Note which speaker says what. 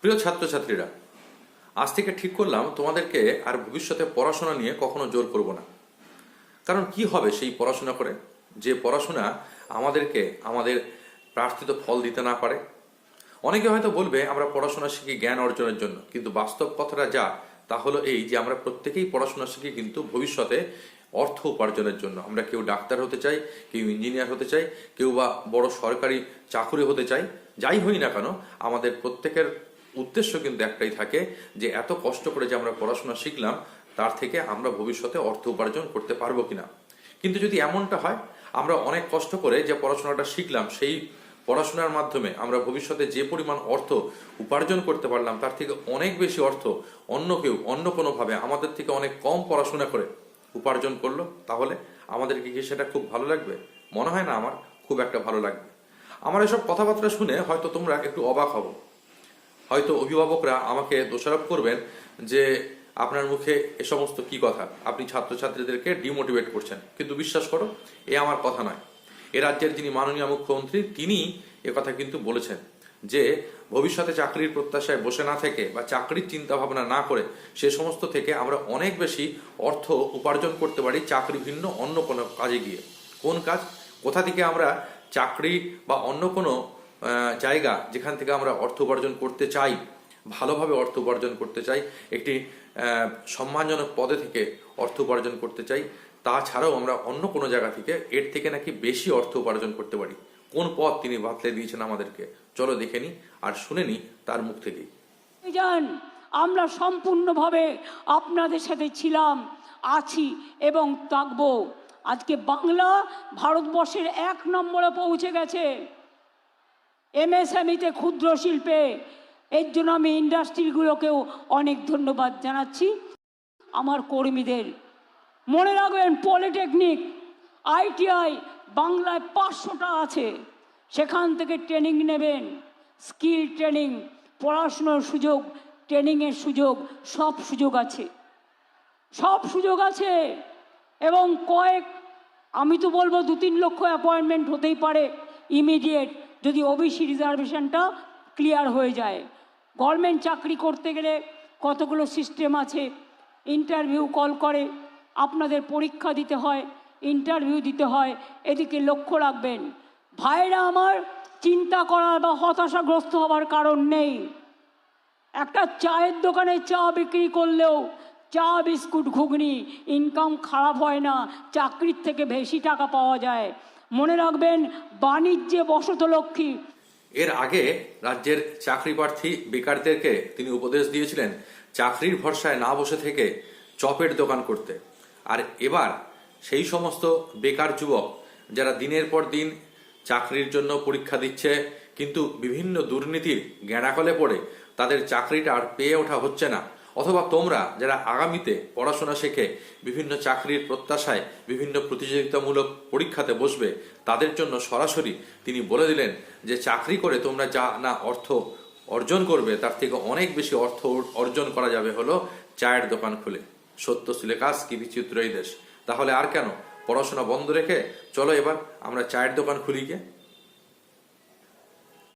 Speaker 1: প্রিয় ছাত্রছাত্রীরা, আজ থেকে ঠিক করলাম তোমাদেরকে আর ভবিষ্যতে পড়াশোনা নিয়ে কখনো জোর করব না। কারণ কি হবে সেই পড়াশোনা করে? যে পড়াশোনা আমাদেরকে, আমাদের প্রার্থিত ফল দিতে না পারে। অনেকে হয়তো বলবে, আমরা পড়াশোনা শিখি জ্ঞান অর্জনের জন্য, কিন্তু বাস্তব কথাটা যা, তা হলো এই যে আমরা প্রত্যেকেই পড়াশোনা শিখি, কিন্তু ভবিষ্যতে অর্থ উপার্জনের জন্য। আমরা কেউ ডাক্তার হতে চাই, কেউ ইঞ্জিনিয়ার হতে চাই, কেউ বা বড় সরকারি চাকুরি হতে চাই, যাই হই না কেন, আমাদের প্রত্যেকের উদ্দেশ্য কিন্তু একটাই থাকে যে এত কষ্ট করে যে আমরা পড়াশোনা শিখলাম, তার থেকে আমরা ভবিষ্যতে অর্থ উপার্জন করতে পারব কিনা? কিন্তু যদি এমনটা হয়, আমরা অনেক কষ্ট করে যে পড়াশোনাটা শিখলাম, সেই পড়াশোনার মাধ্যমে আমরা ভবিষ্যতে যে পরিমাণ অর্থ উপার্জন করতে পারলাম, তার থেকে অনেক বেশি অর্থ অন্য কেউ, অন্য কোনোভাবে আমাদের থেকে অনেক কম পড়াশোনা করে উপার্জন করল, তাহলে আমাদেরকে কি সেটা খুব ভালো লাগবে? মনে হয় না আমার? খুব একটা ভালো লাগবে। আমার এসব কথাবার্তা শুনে হয়তো তোমরা একটু অবাক হব। হয়তো অভিভাবকরা আমাকে দোষারোপ করবেন যে আপনার মুখে এ সমস্ত কি কথা? আপনি ছাত্রছাত্রীদেরকে ডিমোটিভেট করছেন। কিন্তু বিশ্বাস করো, এ আমার কথা নয়। এ রাজ্যের যিনি মাননীয় মুখ্যমন্ত্রী, তিনি কথা কিন্তু বলেছেন যে ভবিষ্যতে চাকরির প্রত্যাশায় বসে না থেকে বা চাকরির চিন্তা ভাবনা না করে সে সমস্ত থেকে আমরা অনেক বেশি অর্থ উপার্জন করতে পারি চাকরি ভিন্ন অন্য কোনো কাজে গিয়ে। কোন কাজ? কোথা থেকে আমরা চাকরি বা অন্য কোনো জায়গা যেখান থেকে আমরা অর্থ উপার্জন করতে চাই, ভালোভাবে অর্থ উপার্জন করতে চাই, একটি সম্মানজনক পদে থেকে অর্থ উপার্জন করতে চাই, তাছাড়াও আমরা অন্য কোনো জায়গা থেকে এর থেকে নাকি বেশি অর্থ উপার্জন করতে পারি। কোন পথ তিনি বাতলে দিয়েছেন আমাদেরকে? চলো দেখে নি আর শুনে নি তার মুখ
Speaker 2: যান আমরা সম্পূর্ণভাবে আপনাদের সাথে ছিলাম, আছি এবং থাকব। আজকে বাংলা ভারতবর্ষের এক নম্বরে পৌঁছে গেছে। এমএসএমইতে ক্ষুদ্র শিল্পে, এর জন্য আমি ইন্ডাস্ট্রিগুলোকেও অনেক ধন্যবাদ জানাচ্ছি। আমার কর্মীদের, মনে রাখবেন, পলিটেকনিক, আইটিআই বাংলায় পাঁচশোটা আছে। সেখান থেকে ট্রেনিং নেবেন, স্কিল ট্রেনিং, পড়াশুনোর সুযোগ, ট্রেনিংয়ের সুযোগ, সব সুযোগ আছে। সব সুযোগ আছে এবং কয়েক, আমি তো বলব দু তিন লক্ষ অ্যাপয়েন্টমেন্ট হতেই পারে ইমিডিয়েট যদি ওবিসি রিজার্ভেশনটা ক্লিয়ার হয়ে যায়। গভর্নমেন্ট চাকরি করতে গেলে কতগুলো সিস্টেম আছে? ইন্টারভিউ কল করে, আপনাদের পরীক্ষা দিতে হয় ইন্টারভিউ দিতে হয়, এদিকে লক্ষ্য রাখবেন। ভাইরা আমার, চিন্তা করার বা হতাশাগ্রস্ত হওয়ার কারণ নেই। একটা চায়ের দোকানে চা বিক্রি করলেও চা, বিস্কুট, ঘুগনি ইনকাম খারাপ হয় না, চাকরির থেকে বেশি টাকা পাওয়া যায়। মনে রাখবেন, বাণিজ্যে বসত লক্ষ্মী।
Speaker 1: এর আগে রাজ্যের চাকরি প্রার্থী বেকারদেরকে তিনি উপদেশ দিয়েছিলেন, চাকরির ভরসায় না বসে থেকে চপের দোকান করতে। আর এবার সেই সমস্ত বেকার যুবক যারা দিনের পর দিন চাকরির জন্য পরীক্ষা দিচ্ছে, কিন্তু বিভিন্ন দুর্নীতির গ্যাঁড়াকলে পড়ে, তাদের চাকরিটা আর পেয়ে ওঠা হচ্ছে না। অথবা তোমরা যারা আগামীতে পড়াশোনা শেখে বিভিন্ন চাকরির প্রত্যাশায় বিভিন্ন প্রতিযোগিতামূলক পরীক্ষাতে বসবে, তাদের জন্য সরাসরি তিনি বলে দিলেন যে চাকরি করে তোমরা যা না অর্থ অর্জন করবে, তার থেকে অনেক বেশি অর্থ অর্জন করা যাবে হলো চায়ের দোকান খুলে। সত্য সিলেকাস কি বিচিত্র এই দেশ। তাহলে আর কেন? পড়াশোনা বন্ধ রেখে চলো এবার আমরা চায়ের দোকান খুলি গিয়ে